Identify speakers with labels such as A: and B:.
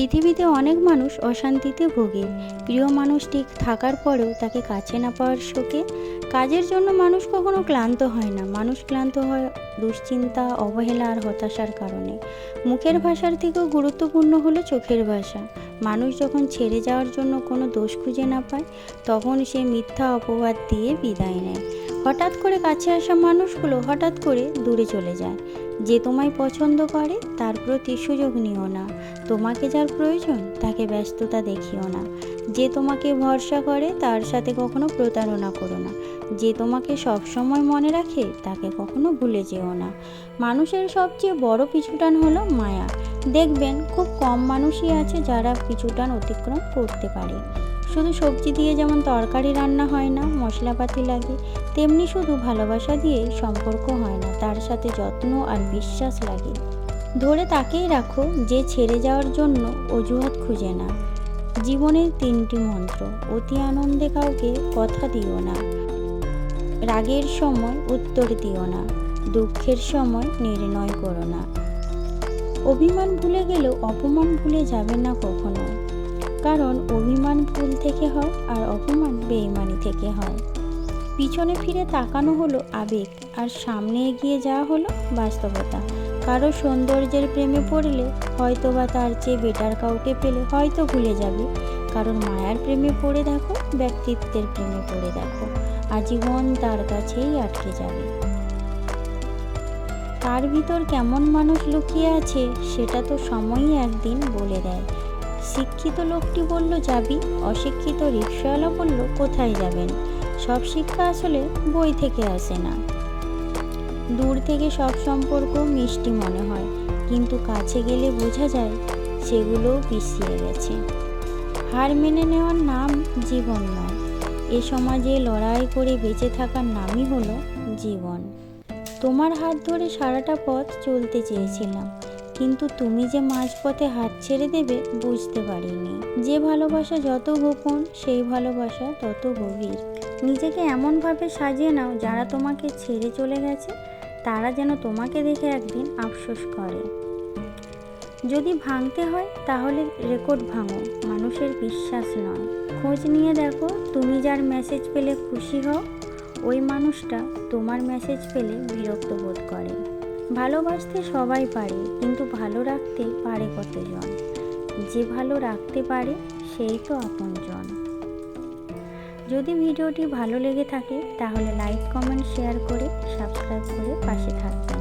A: পৃথিবীতে অনেক মানুষ অশান্তিতে ভোগে। প্রিয় মানুষটি থাকার পরেও তাকে কাছে না পাওয়ার শোকে। কাজের জন্য মানুষ কখনো ক্লান্ত হয় না। মানুষ ক্লান্ত হয় দুশ্চিন্তা, অবহেলা আর হতাশার কারণে। মুখের ভাষার থেকেও গুরুত্বপূর্ণ হলো চোখের ভাষা। মানুষ যখন ছেড়ে যাওয়ার জন্য কোনো দোষ খুঁজে না পায়, তখন সে মিথ্যা অপবাদ দিয়ে বিদায় নেয়। হঠাৎ করে কাছে আসা মানুষগুলো হঠাৎ করে দূরে চলে যায়। যে তোমায় পছন্দ করে, তার প্রতি সুযোগ নিও না। তোমাকে যার প্রয়োজন, তাকে ব্যস্ততা দেখিও না। যে তোমাকে ভরসা করে, তার সাথে কখনো প্রতারণা করো না। যে তোমাকে সব সময় মনে রাখে, তাকে কখনো ভুলে যেও না। মানুষের সবচেয়ে বড় পিছুটান হলো মায়া। দেখবেন, খুব কম মানুষই আছে যারা পিছুটান অতিক্রম করতে পারে। শুধু সবজি দিয়ে যেমন তরকারি রান্না হয় না, মশলাপাতি লাগে, তেমনি শুধু ভালোবাসা দিয়ে সম্পর্ক হয় না, তার সাথে যত্ন আর বিশ্বাস লাগে। ধরে তাকেই রাখো যে ছেড়ে যাওয়ার জন্য অজুহাত খুঁজে না। জীবনের তিনটি মন্ত্র, অতি আনন্দে কাউকে কথা দিও না। রাগের সময় উত্তর দিও না। দুঃখের সময় নির্ণয় করো না। অভিমান ভুলে গেলেও অপমান ভুলে যাবে না কখনো। কারণ অভিমান ভুল থেকে হয় আর অপমান বেইমানি থেকে হয়। পিছনে ফিরে তাকানো হলো আবেগ আর সামনে এগিয়ে যাওয়া হলো বাস্তবতা। কারও সৌন্দর্যের প্রেমে পড়লে হয়তো বা তার চেয়ে বেটার কাউকে পেলে হয়তো ভুলে যাবে। কারণ মায়ার প্রেমে পড়ে দেখো, ব্যক্তিত্বের প্রেমে পড়ে দেখো, আজীবন তার কাছেই আটকে যাবে। তার ভিতর কেমন মানুষ লুকিয়ে আছে, সেটা তো সময়ই একদিন বলে দেয়। শিক্ষিত লোকটি বলল, যাবি? অশিক্ষিত রিক্সাওয়ালা বলল, কোথায় যাবেন? সব শিক্ষা আসলে বই থেকে আসে না। দূর থেকে সব সম্পর্ক মিষ্টি মনে হয়, কিন্তু কাছে গেলে বোঝা যায় সেগুলোও পিছিয়ে গেছে। হার মেনে নেওয়ার নাম জীবন নয়। এ সমাজে লড়াই করে বেঁচে থাকার নামই হলো জীবন। তোমার হাত ধরে সারাটা পথ চলতে চেয়েছিলাম। কিন্তু তুমি যে মাঝপথে হাত ছেড়ে দেবে, বুঝতে পারিনি। যে ভালোবাসা যত গোপন, সেই ভালোবাসা তত গভীর। নিজেকে এমনভাবে সাজিয়ে নাও, যারা তোমাকে ছেড়ে চলে গেছে, তারা যেন তোমাকে দেখে একদিন আফসোস করে। যদি ভাঙতে হয়, তাহলে রেকর্ড ভাঙো, মানুষের বিশ্বাস নয়। খোঁজ নিয়ে দেখো, তুমি যার মেসেজ পেলে খুশি হও, ওই মানুষটা তোমার মেসেজ পেলে বিরক্ত বোধ করে। ভালোবাসতে সবাই পারে, কিন্তু ভালো রাখতে পারে কতজন? যে ভালো রাখতে পারে, সেই তো আপনজন। যদি ভিডিওটি ভালো লেগে থাকে, তাহলে লাইক কমেন্ট শেয়ার করে সাবস্ক্রাইব করে পাশে থাকবেন।